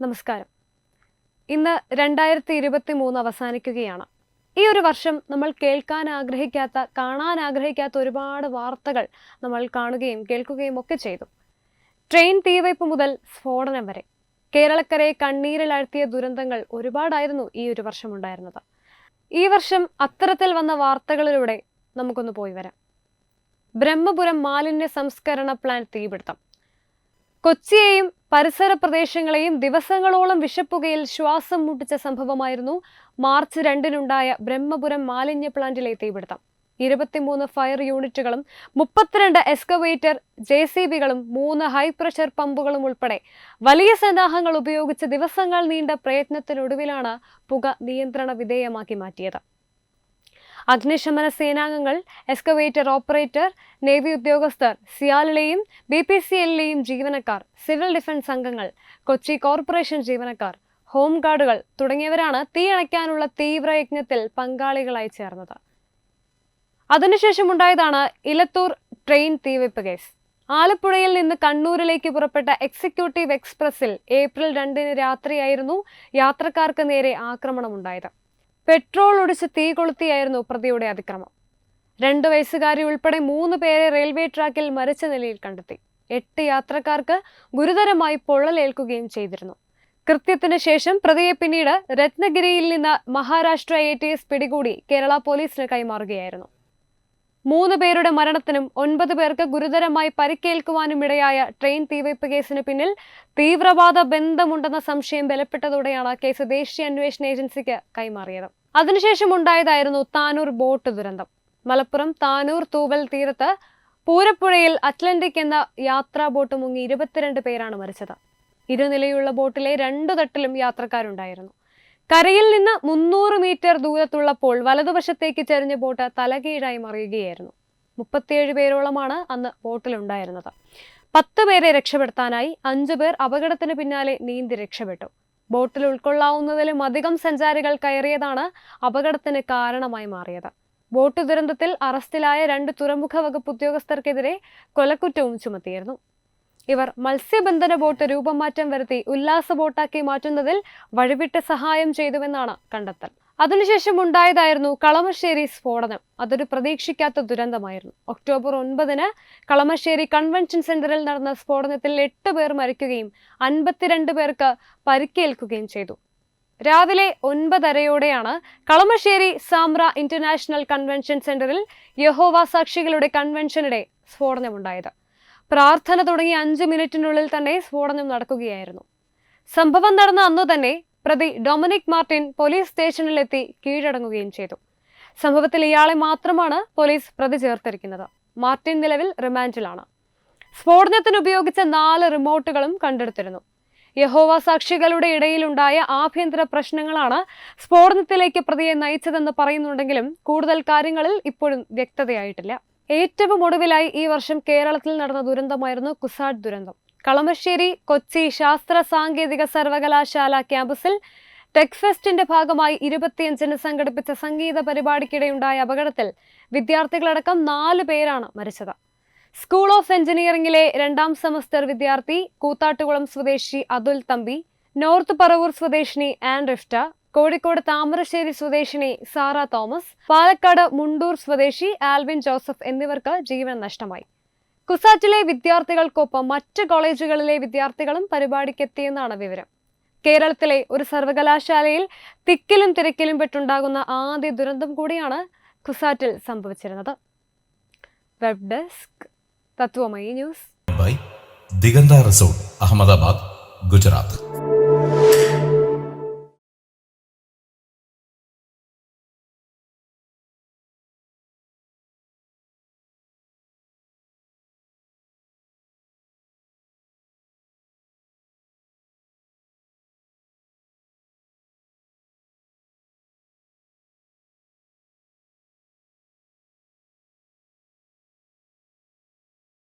നമസ്കാരം. ഇന്ന് രണ്ടായിരത്തി ഇരുപത്തി മൂന്ന് അവസാനിക്കുകയാണ്. ഈ ഒരു വർഷം നമ്മൾ കേൾക്കാൻ ആഗ്രഹിക്കാത്ത കാണാൻ ആഗ്രഹിക്കാത്ത ഒരുപാട് വാർത്തകൾ നമ്മൾ കാണുകയും കേൾക്കുകയും ഒക്കെ ചെയ്തു. ട്രെയിൻ തീവയ്പ് മുതൽ സ്ഫോടനം വരെ. കേരളക്കരയെ കണ്ണീരിലാഴ്ത്തിയ ദുരന്തങ്ങൾ ഒരുപാടായിരുന്നു ഈ ഒരു വർഷം ഉണ്ടായിരുന്നത്. ഈ വർഷം അത്തരത്തിൽ വന്ന വാർത്തകളിലൂടെ നമുക്കൊന്ന് പോയി വരാം. ബ്രഹ്മപുരം മാലിന്യ സംസ്കരണ പ്ലാന്റ് തീപിടുത്തം. കൊച്ചിയെയും പരിസര പ്രദേശങ്ങളെയും ദിവസങ്ങളോളം വിഷപ്പുകയിൽ ശ്വാസം മുട്ടിച്ച സംഭവമായിരുന്നു മാർച്ച് രണ്ടിനുണ്ടായ ബ്രഹ്മപുരം മാലിന്യ പ്ലാന്റിലെ തീപിടുത്തം. ഇരുപത്തിമൂന്ന് ഫയർ യൂണിറ്റുകളും മുപ്പത്തിരണ്ട് എക്സ്കവേറ്റർ ജെ സി ബികളും മൂന്ന് ഹൈ പ്രഷർ പമ്പുകളും ഉൾപ്പെടെ വലിയ സന്നാഹങ്ങൾ ഉപയോഗിച്ച് ദിവസങ്ങൾ നീണ്ട പ്രയത്നത്തിനൊടുവിലാണ് പുക നിയന്ത്രണ വിധേയമാക്കി മാറ്റിയത്. അഗ്നിശമന സേനാംഗങ്ങൾ എക്സ്കവേറ്റർ ഓപ്പറേറ്റർ നേവി ഉദ്യോഗസ്ഥർ സിയാലിലെയും ബി പി സി എല്ലിലെയും ജീവനക്കാർ സിവിൽ ഡിഫൻസ് അംഗങ്ങൾ കൊച്ചി കോർപ്പറേഷൻ ജീവനക്കാർ ഹോം ഗാർഡുകൾ തുടങ്ങിയവരാണ് തീയണയ്ക്കാനുള്ള തീവ്രയജ്ഞത്തിൽ പങ്കാളികളായി ചേർന്നത്. അതിനുശേഷം ഉണ്ടായതാണ് ഇലത്തൂർ ട്രെയിൻ തീവെപ്പ് കേസ്. ആലപ്പുഴയിൽ നിന്ന് കണ്ണൂരിലേക്ക് പുറപ്പെട്ട എക്സിക്യൂട്ടീവ് എക്സ്പ്രസിൽ ഏപ്രിൽ രണ്ടിന് രാത്രിയായിരുന്നു യാത്രക്കാർക്ക് നേരെ ആക്രമണമുണ്ടായത്. പെട്രോൾ ഒടിച്ച് തീ കൊളുത്തിയായിരുന്നു പ്രതിയുടെ അതിക്രമം. രണ്ടു വയസ്സുകാരി ഉൾപ്പെടെ മൂന്ന് പേരെ റെയിൽവേ ട്രാക്കിൽ മരിച്ച നിലയിൽ കണ്ടെത്തി. എട്ട് യാത്രക്കാർക്ക് ഗുരുതരമായി പൊള്ളലേൽക്കുകയും ചെയ്തിരുന്നു. കൃത്യത്തിന് ശേഷം പ്രതിയെ പിന്നീട് രത്നഗിരിയിൽ നിന്ന് മഹാരാഷ്ട്ര എ ടി എസ് പിടികൂടി കേരള പോലീസിന് കൈമാറുകയായിരുന്നു. മൂന്ന് പേരുടെ മരണത്തിനും ഒൻപത് പേർക്ക് ഗുരുതരമായി പരിക്കേൽക്കുവാനും ഇടയായ ട്രെയിൻ തീവയ്പ് കേസിന് പിന്നിൽ തീവ്രവാദ ബന്ധമുണ്ടെന്ന സംശയം ബലപ്പെട്ടതോടെയാണ് കേസ് ദേശീയ അന്വേഷണ ഏജൻസിക്ക് കൈമാറിയത്. അതിനുശേഷം ഉണ്ടായതായിരുന്നു താനൂർ ബോട്ട് ദുരന്തം. മലപ്പുറം താനൂർ തൂവൽ തീരത്ത് പൂരപ്പുഴയിൽ അറ്റ്ലന്റിക് എന്ന യാത്രാ ബോട്ട് മുങ്ങി ഇരുപത്തിരണ്ട് പേരാണ് മരിച്ചത്. ഇരുനിലയുള്ള ബോട്ടിലെ രണ്ടു തട്ടിലും യാത്രക്കാരുണ്ടായിരുന്നു. കരയിൽ നിന്ന് മുന്നൂറ് മീറ്റർ ദൂരത്തുള്ളപ്പോൾ വലതുവശത്തേക്ക് ചെരിഞ്ഞ ബോട്ട് തലകീഴായി മറിയുകയായിരുന്നു. മുപ്പത്തിയേഴ് പേരോളമാണ് അന്ന് ബോട്ടിലുണ്ടായിരുന്നത്. പത്ത് പേരെ രക്ഷപ്പെടുത്താനായി അഞ്ചു പേർ അപകടത്തിന് പിന്നാലെ നീന്തി രക്ഷപ്പെട്ടു. ബോട്ടിൽ ഉൾക്കൊള്ളാവുന്നതിലും അധികം സഞ്ചാരികൾ കയറിയതാണ് അപകടത്തിന് കാരണമായി മാറിയത്. ബോട്ട് ദുരന്തത്തിൽ അറസ്റ്റിലായ രണ്ട് തുറമുഖ വകുപ്പ് ഉദ്യോഗസ്ഥർക്കെതിരെ കൊലക്കുറ്റവും ചുമത്തിയിരുന്നു. ഇവർ മത്സ്യബന്ധന ബോട്ട് രൂപമാറ്റം വരുത്തി ഉല്ലാസ ബോട്ടാക്കി മാറ്റുന്നതിൽ വഴിവിട്ട് സഹായം ചെയ്തുവെന്നാണ് കണ്ടെത്തൽ. അതിനുശേഷം ഉണ്ടായതായിരുന്നു കളമശ്ശേരി സ്ഫോടനം. അതൊരു പ്രതീക്ഷിക്കാത്ത ദുരന്തമായിരുന്നു. ഒക്ടോബർ ഒൻപതിന് കളമശ്ശേരി കൺവെൻഷൻ സെന്ററിൽ നടന്ന സ്ഫോടനത്തിൽ എട്ട് പേർ മരിക്കുകയും അൻപത്തിരണ്ട് പേർക്ക് പരിക്കേൽക്കുകയും ചെയ്തു. രാവിലെ ഒൻപതരയോടെയാണ് കളമശ്ശേരി സാമ്ര ഇന്റർനാഷണൽ കൺവെൻഷൻ സെന്ററിൽ യഹോവ സാക്ഷികളുടെ കൺവെൻഷനിടെ സ്ഫോടനമുണ്ടായത്. പ്രാർത്ഥന തുടങ്ങി അഞ്ച് മിനിറ്റിനുള്ളിൽ തന്നെ സ്ഫോടനം നടക്കുകയായിരുന്നു. സംഭവം നടന്ന അന്നു തന്നെ പ്രതി ഡൊമിനിക് മാർട്ടിൻ പോലീസ് സ്റ്റേഷനിലെത്തി കീഴടങ്ങുകയും ചെയ്തു. സംഭവത്തിൽ ഇയാളെ മാത്രമാണ് പോലീസ് പ്രതി ചേർത്തിരിക്കുന്നത്. മാർട്ടിൻ നിലവിൽ റിമാൻഡിലാണ്. സ്ഫോടനത്തിന് ഉപയോഗിച്ച നാല് റിമോട്ടുകളും കണ്ടെടുത്തിരുന്നു. യഹോവ സാക്ഷികളുടെ ഇടയിലുണ്ടായ ആഭ്യന്തര പ്രശ്നങ്ങളാണ് സ്ഫോടനത്തിലേക്ക് പ്രതിയെ നയിച്ചതെന്ന് പറയുന്നുണ്ടെങ്കിലും കൂടുതൽ കാര്യങ്ങളിൽ ഇപ്പോഴും വ്യക്തതയായിട്ടില്ല. ഏറ്റവും ഒടുവിലായി ഈ വർഷം കേരളത്തിൽ നടന്ന ദുരന്തമായിരുന്നു കുസാഡ് ദുരന്തം. കളമശ്ശേരി കൊച്ചി ശാസ്ത്ര സാങ്കേതിക സർവകലാശാല ക്യാമ്പസിൽ ടെക്ഫെസ്റ്റിന്റെ ഭാഗമായി ഇരുപത്തിയഞ്ചിന് സംഘടിപ്പിച്ച സംഗീത പരിപാടിക്കിടെയുണ്ടായ അപകടത്തിൽ വിദ്യാർത്ഥികളടക്കം നാല് പേരാണ് മരിച്ചത്. സ്കൂൾ ഓഫ് എഞ്ചിനീയറിംഗിലെ രണ്ടാം സെമസ്റ്റർ വിദ്യാർത്ഥി കൂത്താട്ടുകുളം സ്വദേശി അതുൽ തമ്പി നോർത്ത് പറവൂർ സ്വദേശിനി ആൻ റിഫ്റ്റ കോഴിക്കോട് താമരശ്ശേരി സ്വദേശിനി സാറ തോമസ് പാലക്കാട് മുണ്ടൂർ സ്വദേശി ആൽവിൻ ജോസഫ് എന്നിവർക്ക് ജീവൻ നഷ്ടമായി. കുസാറ്റിലെ വിദ്യാർത്ഥികൾക്കൊപ്പം മറ്റ് കോളേജുകളിലെ വിദ്യാർത്ഥികളും പരിപാടിക്കെത്തിയെന്നാണ് വിവരം. കേരളത്തിലെ ഒരു സർവകലാശാലയിൽ തിക്കിലും തിരക്കിലും പെട്ടുണ്ടാകുന്ന ആദ്യ ദുരന്തം കൂടിയാണ് കുസാറ്റിൽ സംഭവിച്ചിരുന്നത്. Web desk Tatwamayi news. By Diganta resort Ahmedabad Gujarat.